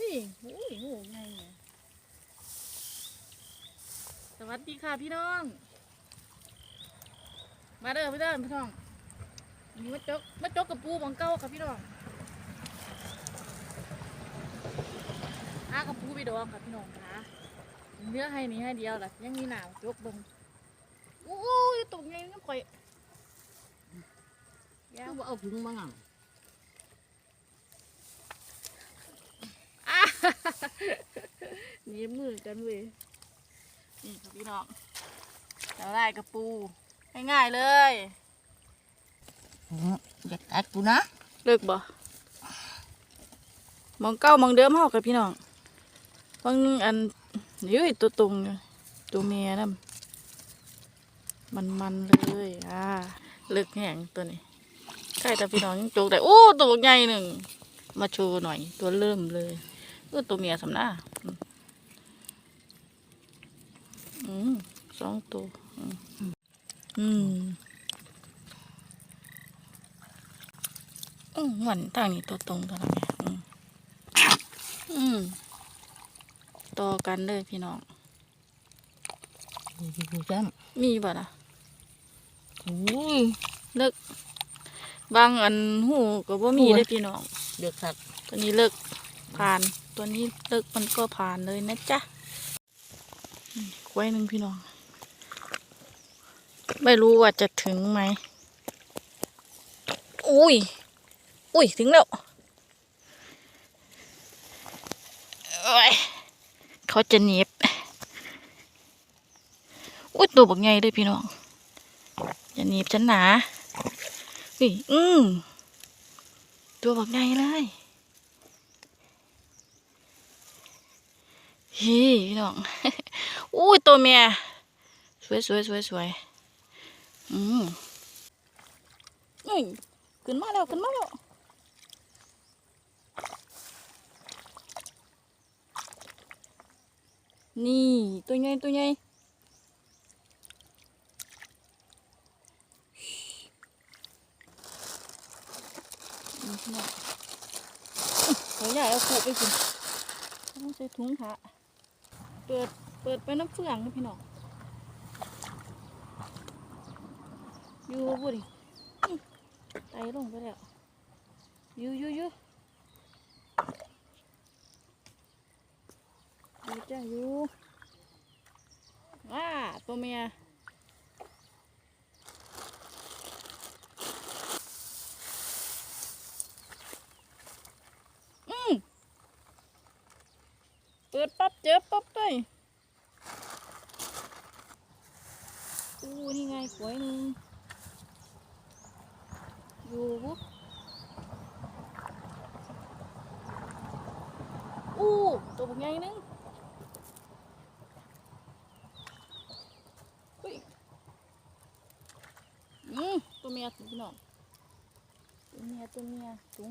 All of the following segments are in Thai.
นี่อุ้ยโหไงเนี่ยสวัสดีค่ะพี่น้อง มาเด้อพี่เด้อพี่น้องอันนี้มาจกมาจกกับปูบังเก้าค่ะพี่น้องอากับปูไปดองค่ะพี่น้องคะเนื้อให้นี้ให้เดียวล่ะยังมีหนาวจกเบิ่งอู้ยตกไงงั้นข่อยยาคืวอว่เอาถุงมางัง อะ หนี่มือกันเว้ยนี่ครับพี่น้องเราได้กระปูง่ายๆเลยอยากตัดกูนะเลิกบ่มองเก้ามองเดิมเฮากับพี่น้องบางอันเย้ยตัวตรงอยู่ตัวเมียนั่นมันมันๆเลยอ่าเลิกแห้งตัวนี้ใกล้แต่พี่น้องยังโจกได้โอ้ตัวใหญ่หนึ่งมาโชว์หน่อยตัวเริ่มเลยเออตัวเมียสำน้า อืมอืมสองตัว อืมอืมอืมหวันทางนี้ตัวตรงกันแล้วเนี่ยอืมอืมต่อกันเลยพี่น้องดูดูดูจ้มีบ่ล่ะำอุ้ยเลิกบางอันหูก็บ่มีโอ้ยเลยพี่น้อง เดือดสักตัวนี้เลิกผ่าน ตัวนี้เลิกมันก็ผ่านเลยนะจ๊ะ อืมไว้หนึ่งพี่น้อง ไม่รู้ว่าจะถึงไหม อุ้ย อุ้ย ถึงแล้วเขาจะเหน็บอุ้ย ตัวบักใหญ่เลยพี่น้อง อย่าหนีบฉันหนาอุ้ย อืมตัวบักใหญ่เลยฮีพี่น้อง อุ้ยตัวเมียสวยสวยสวยสวยอืมอุ้ยขึ้นมาแล้วขึ้นมาแล้วนี่ตัวใหญ่ตัวใหญ่ตัวใหญ่เอาขู่ไปกินต้องใส่ถุงค่ะเปิด เปิดไปน้ำเฟืองนะพี่น้องอยู่บุดิไตลงไปแล้วอยูอยูอยูอยูจ้าอยูว้าตัวเมียอืมเปิดปั๊บเจอปั๊บเลย อู้นี่ไงกล้วยหนึงอยู่บุ๊อู้ตัวบุกใหญ่นึงเฮ้ยอืมตัวเมียพี่น้องตัวเมียตัวเมียสูง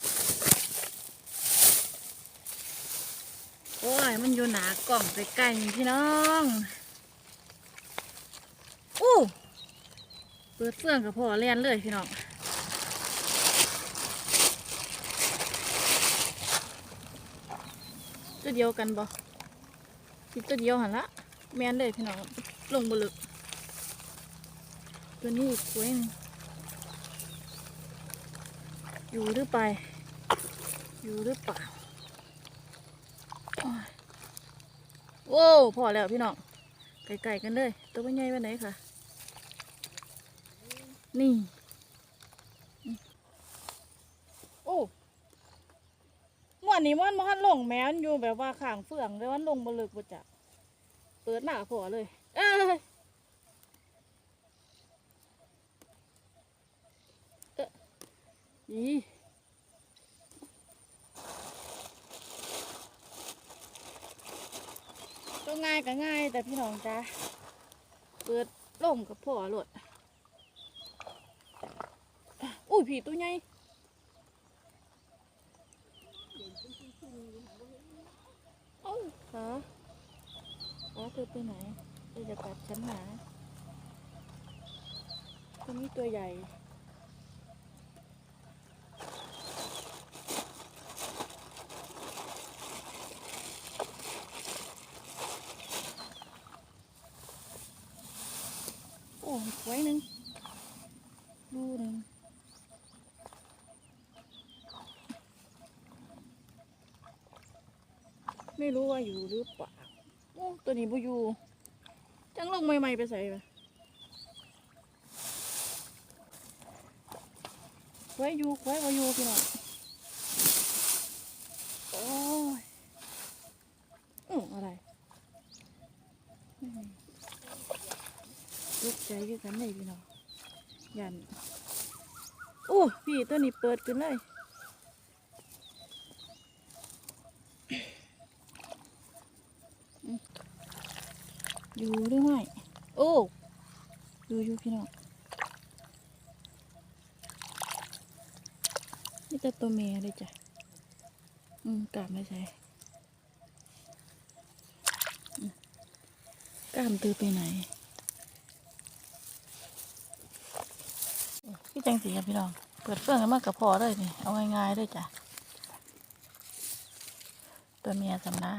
โอ้ย มันอยู่หนากล่องใกล้ๆพี่น้องอู้ เปิดเฟื่องกับพ่อเลียนเลยพี่น้องตัวเดียวกันบ่คิดตัวเดียวหันละแมนเลยพี่น้องลงบลึก ตัวนี้อีกวงอยู่หรือไป อยู่หรือเปล่าโอ้โอ้พอแล้วพี่น้องไก่ๆกันเลย ตัวใหญ่ไปไหนค่ะ นี่ โอ้ม่วนนี้มันมันลงแม้นอยู่แบบว่าขางเฟืองเลยมันลงบลึกบ่จักเปิดหน้าพอเลย เอ้ยอีก็ง่ายก็ง่ายแต่พี่น้องจ้าเปิดลงกับพ่อโลด ui vì tôi nhây hả? Quá tôi tôi này đây là tạt chấn mà không biết tôi dày. Ôi quấy nữa ไม่รู้ว่าอยู่หรือเปล่าโอ้ตัวนี้บ่อยู่จังลงใหม่ๆไปใส่ไปไว้อยู่ไว้ไว้อยู่พี่น้องโอ้ยอืออะไรลุกใจกันเลยพี่น้องยันโอ้พี่ตัวนี้เปิดขึ้นเลย อยู่หรือไม่โอ้อยู่อยู่พี่น้องนี่แต่ตัวเมียเลยจ้ะ อืมกล้ามไม่ใช่กล้ามตือไปไหนพี่จังสีครับพี่น้อง เปิดเฟื่องกันมากกับพอเลยนี่ เอาง่ายๆเลยจ้ะ ตัวเมียสำนา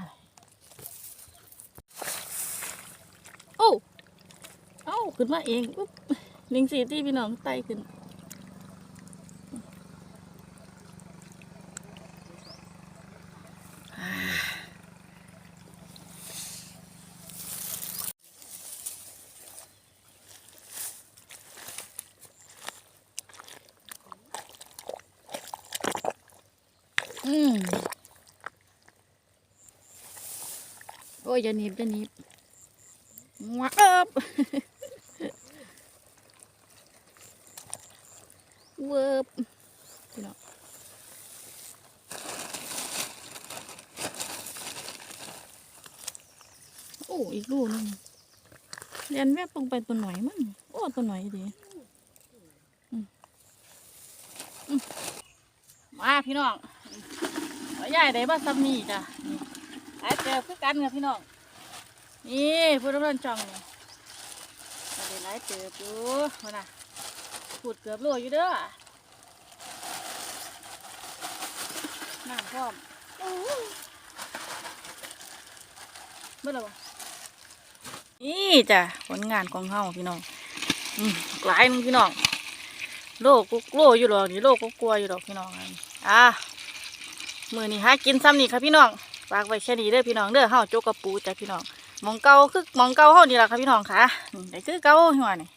เอ้า ขึ้นมาเองปุ๊บลิงสีที่พี่น้องไต่ขึ้นอืมโอ้ยอย่าหนีบอย่าหนีบงับเอิบ เวิร์บพี่น้องโอ้อีกลูกนึงเรียนแวบลงไปตัวหน่อยมั้งโอ้ตัวหน่อยดีมาพี่น้องใหญ่ได้บ้าซัมนี่จ้ะนี่หาเจอคือกันกับพี่น้อง นี่พูดเรื่องจองนี่มาได้หลายเติบอยู่มาหน่ะ พูดเกือบโลอยู่เด้อน้ำพร้อมเมื่อไรวะนี่จ้ะผลงานของเฮาพี่น้องหลายหนึงพี่น้องโลกกุโลอยู่หรอกนี่โลกก็กลัวอยู่หรอกพี่น้องอันอะมือนี่หากินซ้ำนี่ครับพี่น้องฝากไว้แค่นี้เด้อพี่น้องเด้อเฮาโจกกระปูจ้ะพี่น้องมองเกาคือมองเกาเฮานี่ล่ะค่ะพี่น้องค่ะนี่ได้คือเกาหัวนี่